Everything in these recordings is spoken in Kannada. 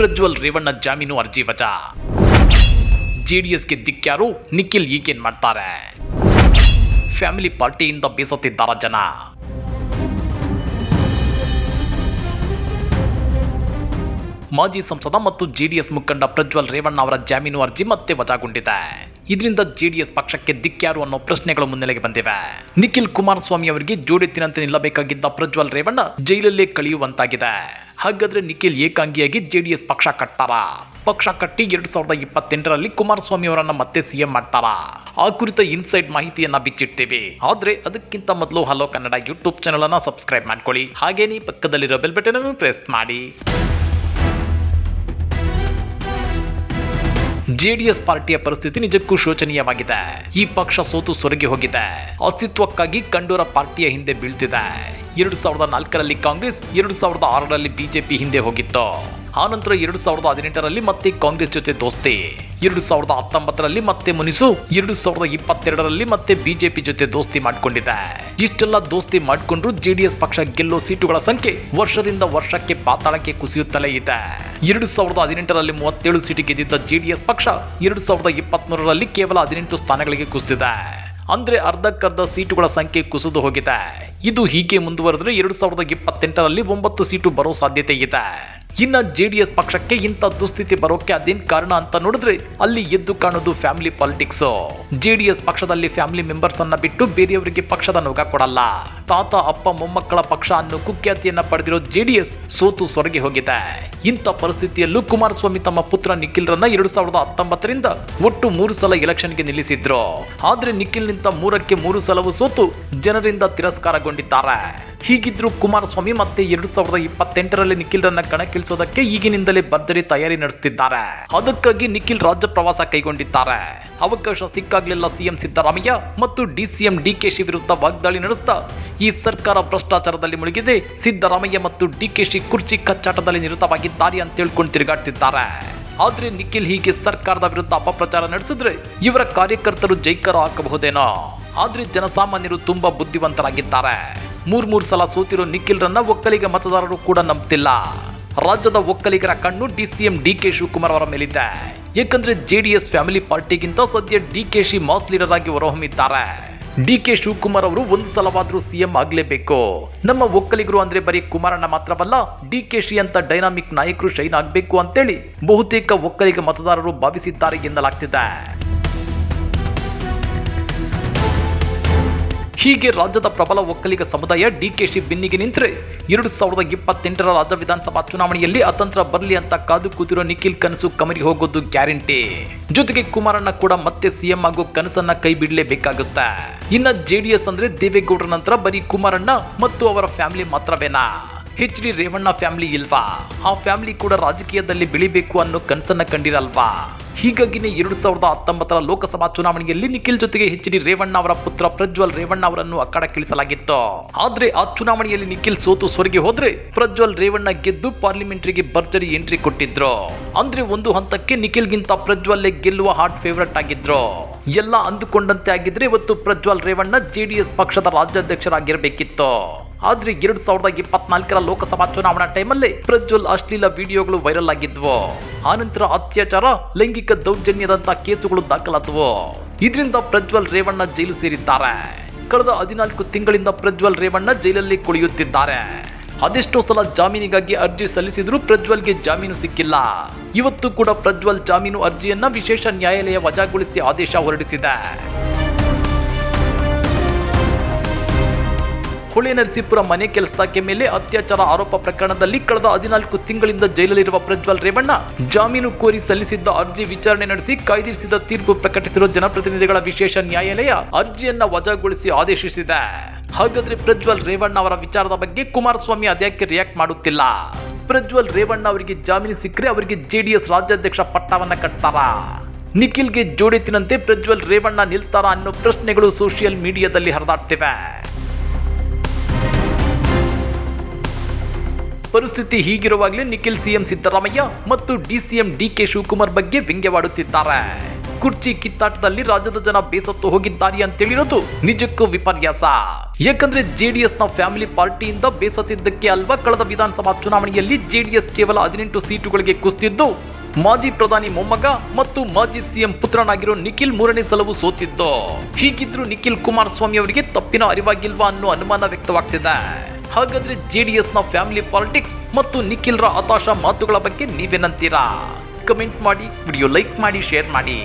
ಪ್ರಜ್ವಲ್ ರೇವಣ್ಣ ಜಾಮೀನು ಅರ್ಜಿ ವಜಾ. ಜೆಡಿಎಸ್ಗೆ ದಿಕ್ಕ್ಯಾರು ನಿಖಿಲ್ ಈಗೇನ್ ಮಾಡ್ತಾರೆ. ಫ್ಯಾಮಿಲಿ ಪಾರ್ಟಿಯಿಂದ ಬೇಸತ್ತಿದ್ದಾರ ಜನ. ಮಾಜಿ ಸಂಸದ ಮತ್ತು ಜೆಡಿಎಸ್ ಮುಖಂಡ ಪ್ರಜ್ವಲ್ ರೇವಣ್ಣ ಅವರ ಜಾಮೀನು ಅರ್ಜಿ ಮತ್ತೆ ವಜಾಗೊಂಡಿದೆ. ಇದರಿಂದ ಜೆಡಿಎಸ್ ಪಕ್ಷಕ್ಕೆ ದಿಕ್ಕ್ಯಾರು ಅನ್ನೋ ಪ್ರಶ್ನೆಗಳು ಮುನ್ನೆಲೆಗೆ ಬಂದಿವೆ. ನಿಖಿಲ್ ಕುಮಾರಸ್ವಾಮಿ ಅವರಿಗೆ ಜೋಡೆತ್ತಿನಂತೆ ನಿಲ್ಲಬೇಕಾಗಿದ್ದ ಪ್ರಜ್ವಲ್ ರೇವಣ್ಣ ಜೈಲಲ್ಲೇ ಕಳೆಯುವಂತಾಗಿದೆ. ಹಾಗಾದ್ರೆ ನಿಖಿಲ್ ಏಕಾಂಗಿಯಾಗಿ ಜೆಡಿಎಸ್ ಪಕ್ಷ ಕಟ್ಟಾರ? ಪಕ್ಷ ಕಟ್ಟಿ ಎರಡ್ ಸಾವಿರದ ಇಪ್ಪತ್ತೆಂಟರಲ್ಲಿ ಕುಮಾರಸ್ವಾಮಿ ಅವರನ್ನ ಮತ್ತೆ ಸಿಎಂ ಮಾಡ್ತಾರ? ಆ ಕುರಿತ ಇನ್ಸೈಡ್ ಮಾಹಿತಿಯನ್ನ ಬಿಚ್ಚಿಡ್ತೀವಿ. ಆದ್ರೆ ಅದಕ್ಕಿಂತ ಮೊದಲು ಹಲೋ ಕನ್ನಡ ಯೂಟ್ಯೂಬ್ ಚಾನಲ್ ಅನ್ನ ಸಬ್ಸ್ಕ್ರೈಬ್ ಮಾಡ್ಕೊಳ್ಳಿ. ಹಾಗೇನೇ ಪಕ್ಕದಲ್ಲಿರೋ ಬೆಲ್ ಬಟನ್ ಪ್ರೆಸ್ ಮಾಡಿ. ಜೆಡಿಎಸ್ ಪಾರ್ಟಿಯ ಪರಿಸ್ಥಿತಿ ನಿಜಕ್ಕೂ ಶೋಚನೀಯವಾಗಿದೆ. ಈ ಪಕ್ಷ ಸೋತು ಸೊರಗಿ ಹೋಗಿದೆ. ಅಸ್ತಿತ್ವಕ್ಕಾಗಿ ಕಂಡೂರ ಪಾರ್ಟಿಯ ಹಿಂದೆ ಬೀಳ್ತಿದೆ. ಎರಡು ಸಾವಿರದ ನಾಲ್ಕರಲ್ಲಿ ಕಾಂಗ್ರೆಸ್, ಎರಡು ಸಾವಿರದ ಆರರಲ್ಲಿ ಬಿಜೆಪಿ ಹಿಂದೆ ಹೋಗಿತ್ತು. ಆನಂತರ ಎರಡು ಸಾವಿರದ ಹದಿನೆಂಟರಲ್ಲಿ ಮತ್ತೆ ಕಾಂಗ್ರೆಸ್ ಜೊತೆ ದೋಸ್ತಿ, ಎರಡು ಸಾವಿರದ ಹತ್ತೊಂಬತ್ತರಲ್ಲಿ ಮತ್ತೆ ಮುನಿಸು, ಎರಡು ಸಾವಿರದ ಇಪ್ಪತ್ತೆರಡರಲ್ಲಿ ಮತ್ತೆ ಬಿಜೆಪಿ ಜೊತೆ ದೋಸ್ತಿ ಮಾಡಿಕೊಂಡಿದೆ. ಇಷ್ಟೆಲ್ಲ ದೋಸ್ತಿ ಮಾಡಿಕೊಂಡ್ರು ಜೆಡಿಎಸ್ ಪಕ್ಷ ಗೆಲ್ಲೋ ಸೀಟುಗಳ ಸಂಖ್ಯೆ ವರ್ಷದಿಂದ ವರ್ಷಕ್ಕೆ ಪಾತಾಳಕ್ಕೆ ಕುಸಿಯುತ್ತಲೇ ಇದೆ. ಎರಡು ಸಾವಿರದ ಹದಿನೆಂಟರಲ್ಲಿ ಮೂವತ್ತೇಳು ಸೀಟು ಗೆದ್ದಿದ್ದ ಜೆಡಿಎಸ್ ಪಕ್ಷ ಎರಡು ಸಾವಿರದ ಇಪ್ಪತ್ಮೂರರಲ್ಲಿ ಕೇವಲ ಹದಿನೆಂಟು ಸ್ಥಾನಗಳಿಗೆ ಕುಸಿದಿದೆ. ಅಂದ್ರೆ ಅರ್ಧಕ್ಕರ್ಧ ಸೀಟುಗಳ ಸಂಖ್ಯೆ ಕುಸಿದು ಹೋಗಿದೆ. ಇದು ಹೀಗೆ ಮುಂದುವರೆದ್ರೆ ಎರಡು ಸಾವಿರದ ಇಪ್ಪತ್ತೆಂಟರಲ್ಲಿ ಒಂಬತ್ತು ಸೀಟು ಬರೋ ಸಾಧ್ಯತೆ ಇದೆ. ಇನ್ನ ಎಸ್ ಪಕ್ಷಕ್ಕೆ ಇಂಥ ದುಸ್ಥಿತಿ ಬರೋಕೆ ಅದೇನ್ ಕಾರಣ ಅಂತ ನೋಡಿದ್ರೆ ಅಲ್ಲಿ ಎದ್ದು ಕಾಣೋದು ಫ್ಯಾಮಿಲಿ ಪಾಲಿಟಿಕ್ಸ್. ಎಸ್ ಪಕ್ಷದಲ್ಲಿ ಫ್ಯಾಮಿಲಿ ಮೆಂಬರ್ಸ್ ಅನ್ನ ಬಿಟ್ಟು ಬೇರೆಯವರಿಗೆ ಪಕ್ಷದ ನೌಕ ಕೊಡಲ್ಲ. ತಾತ, ಅಪ್ಪ, ಮೊಮ್ಮಕ್ಕಳ ಪಕ್ಷ ಅನ್ನೋ ಕುಖ್ಯಾತಿಯನ್ನ ಪಡೆದಿರೋ ಜೆಡಿಎಸ್ ಸೋತು ಸೊರಗಿ ಹೋಗಿದೆ. ಇಂಥ ಪರಿಸ್ಥಿತಿಯಲ್ಲೂ ಕುಮಾರಸ್ವಾಮಿ ತಮ್ಮ ಪುತ್ರ ನಿಖಿಲ್ರನ್ನ ಎರಡು ಸಾವಿರದ ಹತ್ತೊಂಬತ್ತರಿಂದ ಒಟ್ಟು ಮೂರು ಸಲ ಎಲೆಕ್ಷನ್ಗೆ ನಿಲ್ಲಿಸಿದ್ರು. ಆದ್ರೆ ನಿಖಿಲ್ ನಿಂತ ಮೂರಕ್ಕೆ ಮೂರು ಸಲವೂ ಸೋತು ಜನರಿಂದ ತಿರಸ್ಕಾರಗೊಂಡಿದ್ದಾರೆ. ಹೀಗಿದ್ರು ಕುಮಾರಸ್ವಾಮಿ ಮತ್ತೆ ಎರಡು ಸಾವಿರದ ಇಪ್ಪತ್ತೆಂಟರಲ್ಲಿ ನಿಖಿಲ್ರನ್ನ ಕಣಕ್ಕಿಳಿಸೋದಕ್ಕೆ ಈಗಿನಿಂದಲೇ ಭರ್ಜರಿ ತಯಾರಿ ನಡೆಸುತ್ತಿದ್ದಾರೆ ಅದಕ್ಕಾಗಿ ನಿಖಿಲ್ ರಾಜ್ಯ ಪ್ರವಾಸ ಕೈಗೊಂಡಿದ್ದಾರೆ. ಅವಕಾಶ ಸಿಕ್ಕಾಗಲಿಲ್ಲ ಸಿಎಂ ಸಿದ್ದರಾಮಯ್ಯ ಮತ್ತು ಡಿಸಿಎಂ ಡಿಕೆಶಿ ವಿರುದ್ಧ ವಾಗ್ದಾಳಿ ನಡೆಸ್ತಾ ಈ ಸರ್ಕಾರ ಭ್ರಷ್ಟಾಚಾರದಲ್ಲಿ ಮುಳುಗಿದೆ. ಸಿದ್ದರಾಮಯ್ಯ ಮತ್ತು ಡಿಕೆಶಿ ಕುರ್ಚಿ ಕಚ್ಚಾಟದಲ್ಲಿ ನಿರತವಾಗಿದ್ದಾರೆ ಅಂತ ಹೇಳ್ಕೊಂಡು ತಿರುಗಾಡ್ತಿದ್ದಾರೆ. ಆದ್ರೆ ನಿಖಿಲ್ ಹೀಗೆ ಸರ್ಕಾರದ ವಿರುದ್ಧ ಅಪಪ್ರಚಾರ ನಡೆಸಿದ್ರೆ ಇವರ ಕಾರ್ಯಕರ್ತರು ಜೈಕಾರ ಹಾಕಬಹುದೇನೋ? ಆದ್ರೆ ಜನಸಾಮಾನ್ಯರು ತುಂಬಾ ಬುದ್ಧಿವಂತರಾಗಿದ್ದಾರೆ. ಮೂರ್ ಮೂರ್ ಸಲ ಸೋತಿರೋ ನಿಖಿಲ್ರನ್ನ ಒಕ್ಕಲಿಗ ಮತದಾರರು ಕೂಡ ನಂಬ್ತಿಲ್ಲ. ರಾಜ್ಯದ ಒಕ್ಕಲಿಗರ ಕಣ್ಣು ಡಿ ಕೆ ಶಿವಕುಮಾರ್ ಅವರ ಮೇಲಿದೆ. ಯಾಕಂದ್ರೆ ಜೆಡಿಎಸ್ ಫ್ಯಾಮಿಲಿ ಪಾರ್ಟಿಗಿಂತ ಸದ್ಯ ಡಿಕೆಶಿ ಮಾಸ್ ಲೀಡರ್ ಆಗಿ ಹೊರಹೊಮ್ಮಿದ್ದಾರೆ. ಡಿ ಕೆ ಶಿವಕುಮಾರ್ ಅವರು ಒಂದು ಸಲವಾದ್ರೂ ಸಿಎಂ ಆಗ್ಲೇಬೇಕು. ನಮ್ಮ ಒಕ್ಕಲಿಗರು ಅಂದ್ರೆ ಬರೀ ಕುಮಾರಣ್ಣ ಮಾತ್ರವಲ್ಲ, ಡಿ ಕೆ ಶಿ ಅಂತ ಡೈನಾಮಿಕ್ ನಾಯಕರು ಶೈನ್ ಆಗ್ಬೇಕು ಅಂತೇಳಿ ಬಹುತೇಕ ಒಕ್ಕಲಿಗ ಮತದಾರರು ಭಾವಿಸಿದ್ದಾರೆ ಎನ್ನಲಾಗ್ತಿದೆ. ಹೀಗೆ ರಾಜ್ಯದ ಪ್ರಬಲ ಒಕ್ಕಲಿಗ ಸಮುದಾಯ ಡಿಕೆಶಿ ಬೆನ್ನಿಗೆ ನಿಂತರೆ ಎರಡು ಸಾವಿರದ ಇಪ್ಪತ್ತೆಂಟರ ರಾಜ್ಯ ವಿಧಾನಸಭಾ ಚುನಾವಣೆಯಲ್ಲಿ ಅತಂತ್ರ ಬರಲಿ ಅಂತ ಕಾದು ಕೂತಿರೋ ನಿಖಿಲ್ ಕನಸು ಕಮರಿ ಹೋಗೋದು ಗ್ಯಾರಂಟಿ. ಜೊತೆಗೆ ಕುಮಾರಣ್ಣ ಕೂಡ ಮತ್ತೆ ಸಿಎಂ ಆಗೋ ಕನಸನ್ನ ಕೈ ಬಿಡಲೇಬೇಕಾಗುತ್ತೆ. ಇನ್ನ ಜೆಡಿಎಸ್ ಅಂದ್ರೆ ದೇವೇಗೌಡರ ನಂತರ ಬರೀ ಕುಮಾರಣ್ಣ ಮತ್ತು ಅವರ ಫ್ಯಾಮಿಲಿ ಮಾತ್ರವೇನಾ? ಎಚ್ ಡಿ ರೇವಣ್ಣ ಫ್ಯಾಮಿಲಿ ಇಲ್ವಾ? ಆ ಫ್ಯಾಮಿಲಿ ಕೂಡ ರಾಜಕೀಯದಲ್ಲಿ ಬೆಳಿಬೇಕು ಅನ್ನೋ ಕನಸನ್ನ ಕಂಡಿರಲ್ವಾ? ಹೀಗಾಗಿನೇ ಎರಡು ಸಾವಿರದ ಹತ್ತೊಂಬತ್ತರ ಲೋಕಸಭಾ ಚುನಾವಣೆಯಲ್ಲಿ ನಿಖಿಲ್ ಜೊತೆಗೆ ಎಚ್ ಡಿ ರೇವಣ್ಣ ಅವರ ಪುತ್ರ ಪ್ರಜ್ವಲ್ ರೇವಣ್ಣ ಅವರನ್ನು ಅಕ್ಕಡಕ್ಕಿಳಿಸಲಾಗಿತ್ತು ಆದ್ರೆ ಆ ಚುನಾವಣೆಯಲ್ಲಿ ನಿಖಿಲ್ ಸೋತು ಸೊರಗಿ ಹೋದ್ರೆ ಪ್ರಜ್ವಲ್ ರೇವಣ್ಣ ಗೆದ್ದು ಪಾರ್ಲಿಮೆಂಟ್ರಿಗೆ ಭರ್ಜರಿ ಎಂಟ್ರಿ ಕೊಟ್ಟಿದ್ರು. ಅಂದ್ರೆ ಒಂದು ಹಂತಕ್ಕೆ ನಿಖಿಲ್ಗಿಂತ ಪ್ರಜ್ವಲ್ಲೇ ಗೆಲ್ಲುವ ಹಾಟ್ ಫೇವರೇಟ್ ಆಗಿದ್ರು. ಎಲ್ಲ ಅಂದುಕೊಂಡಂತೆ ಆಗಿದ್ರೆ ಇವತ್ತು ಪ್ರಜ್ವಲ್ ರೇವಣ್ಣ ಜೆಡಿಎಸ್ ಪಕ್ಷದ ರಾಜ್ಯಾಧ್ಯಕ್ಷರಾಗಿರ್ಬೇಕಿತ್ತು. ಆದ್ರೆ ಎರಡ್ ಸಾವಿರದ ಇಪ್ಪತ್ನಾಲ್ಕರ ಲೋಕಸಭಾ ಚುನಾವಣಾ ಟೈಮಲ್ಲಿ ಪ್ರಜ್ವಲ್ ಅಶ್ಲೀಲ ವಿಡಿಯೋಗಳು ವೈರಲ್ ಆಗಿದ್ವು. ಆನಂತರ ಅತ್ಯಾಚಾರ, ಲೈಂಗಿಕ ದೌರ್ಜನ್ಯದಂತ ಕೇಸುಗಳು ದಾಖಲಾದವು. ಇದರಿಂದ ಪ್ರಜ್ವಲ್ ರೇವಣ್ಣ ಜೈಲು ಸೇರಿದ್ದಾರೆ. ಕಳೆದ ಹದಿನಾಲ್ಕು ತಿಂಗಳಿಂದ ಪ್ರಜ್ವಲ್ ರೇವಣ್ಣ ಜೈಲಲ್ಲಿ ಕುಳಿಯುತ್ತಿದ್ದಾರೆ. ಅದೆಷ್ಟೋ ಸಲ ಜಾಮೀನಿಗಾಗಿ ಅರ್ಜಿ ಸಲ್ಲಿಸಿದರೂ ಪ್ರಜ್ವಲ್ಗೆ ಜಾಮೀನು ಸಿಕ್ಕಿಲ್ಲ. ಇವತ್ತು ಕೂಡ ಪ್ರಜ್ವಲ್ ಜಾಮೀನು ಅರ್ಜಿಯನ್ನ ವಿಶೇಷ ನ್ಯಾಯಾಲಯ ವಜಾಗೊಳಿಸಿ ಆದೇಶ ಹೊರಡಿಸಿದೆ. ಹೊಳೆ ನರಸೀಪುರ ಮನೆ ಕೆಲಸದಾಕೆ ಮೇಲೆ ಅತ್ಯಾಚಾರ ಆರೋಪ ಪ್ರಕರಣದಲ್ಲಿ ಕಳೆದ ಹದಿನಾಲ್ಕು ತಿಂಗಳಿಂದ ಜೈಲಲ್ಲಿರುವ ಪ್ರಜ್ವಲ್ ರೇವಣ್ಣ, ಜಾಮೀನು ಕೋರಿ ಸಲ್ಲಿಸಿದ್ದ ಅರ್ಜಿ ವಿಚಾರಣೆ ನಡೆಸಿ ಕಾಯ್ದಿರಿಸಿದ ತೀರ್ಪು ಪ್ರಕಟಿಸಿರುವ ಜನಪ್ರತಿನಿಧಿಗಳ ವಿಶೇಷ ನ್ಯಾಯಾಲಯ ಅರ್ಜಿಯನ್ನ ವಜಾಗೊಳಿಸಿ ಆದೇಶಿಸಿದೆ. ಹಾಗಾದ್ರೆ ಪ್ರಜ್ವಲ್ ರೇವಣ್ಣ ಅವರ ವಿಚಾರದ ಬಗ್ಗೆ ಕುಮಾರಸ್ವಾಮಿ ಅದ್ಯಾಕೆ ರಿಯಾಕ್ಟ್ ಮಾಡುತ್ತಿಲ್ಲ? ಪ್ರಜ್ವಲ್ ರೇವಣ್ಣ ಅವರಿಗೆ ಜಾಮೀನು ಸಿಕ್ಕರೆ ಅವರಿಗೆ ಜೆಡಿಎಸ್ ರಾಜ್ಯಾಧ್ಯಕ್ಷ ಪಟ್ಟವನ್ನ ಕಟ್ತಾರ? ನಿಖಿಲ್ಗೆ ಜೋಡಿತಿನಂತೆ ಪ್ರಜ್ವಲ್ ರೇವಣ್ಣ ನಿಲ್ತಾರ ಅನ್ನೋ ಪ್ರಶ್ನೆಗಳು ಸೋಷಿಯಲ್ ಮೀಡಿಯಾದಲ್ಲಿ ಹರಿದಾಡ್ತಿವೆ. ಪರಿಸ್ಥಿತಿ ಹೀಗಿರುವಾಗಲೇ ನಿಖಿಲ್ ಸಿಎಂ ಸಿದ್ದರಾಮಯ್ಯ ಮತ್ತು ಡಿಸಿಎಂ ಡಿಕೆ ಶಿವಕುಮಾರ್ ಬಗ್ಗೆ ವ್ಯಂಗ್ಯವಾಡುತ್ತಿದ್ದಾರೆ. ಕುರ್ಚಿ ಕಿತ್ತಾಟದಲ್ಲಿ ರಾಜ್ಯದ ಜನ ಬೇಸತ್ತು ಹೋಗಿದ್ದಾರೆ ಅಂತೇಳಿರೋದು ನಿಜಕ್ಕೂ ವಿಪರ್ಯಾಸ. ಯಾಕಂದ್ರೆ ಜೆಡಿಎಸ್ನ ಫ್ಯಾಮಿಲಿ ಪಾರ್ಟಿಯಿಂದ ಬೇಸತ್ತಿದ್ದಕ್ಕೆ ಅಲ್ವಾ ಕಳೆದ ವಿಧಾನಸಭಾ ಚುನಾವಣೆಯಲ್ಲಿ ಜೆಡಿಎಸ್ ಕೇವಲ ಹದಿನೆಂಟು ಸೀಟುಗಳಿಗೆ ಕುಸಿದಿದ್ದು ಮಾಜಿ ಪ್ರಧಾನಿ ಮೊಮ್ಮಗ ಮತ್ತು ಮಾಜಿ ಸಿಎಂ ಪುತ್ರನಾಗಿರೋ ನಿಖಿಲ್ ಮೂರನೇ ಸಲವು ಸೋತಿದ್ದು. ಹೀಗಿದ್ರು ನಿಖಿಲ್ ಕುಮಾರಸ್ವಾಮಿ ಅವರಿಗೆ ತಪ್ಪಿನ ಅರಿವಾಗಿಲ್ವಾ ಅನ್ನೋ ಅನುಮಾನ ವ್ಯಕ್ತವಾಗ್ತಿದೆ. ಹಾಗಾದ್ರೆ ಜೆಡಿಎಸ್ನ ಫ್ಯಾಮಿಲಿ ಪಾಲಿಟಿಕ್ಸ್ ಮತ್ತು ನಿಖಿಲ್ರ ಹತಾಶ ಮಾತುಗಳ ಬಗ್ಗೆ ನೀವೇನಂತೀರಾ? ಕಮೆಂಟ್ ಮಾಡಿ, ವಿಡಿಯೋ ಲೈಕ್ ಮಾಡಿ, ಶೇರ್ ಮಾಡಿ.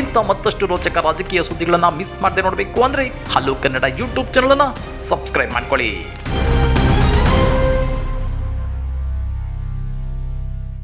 ಇಂಥ ಮತ್ತಷ್ಟು ರೋಚಕ ರಾಜಕೀಯ ಸುದ್ದಿಗಳನ್ನ ಮಿಸ್ ಮಾಡದೆ ನೋಡಬೇಕು ಅಂದ್ರೆ ಹಲೋ ಕನ್ನಡ ಯೂಟ್ಯೂಬ್ ಚಾನಲ್ ಅನ್ನ ಸಬ್ಸ್ಕ್ರೈಬ್ ಮಾಡ್ಕೊಳ್ಳಿ.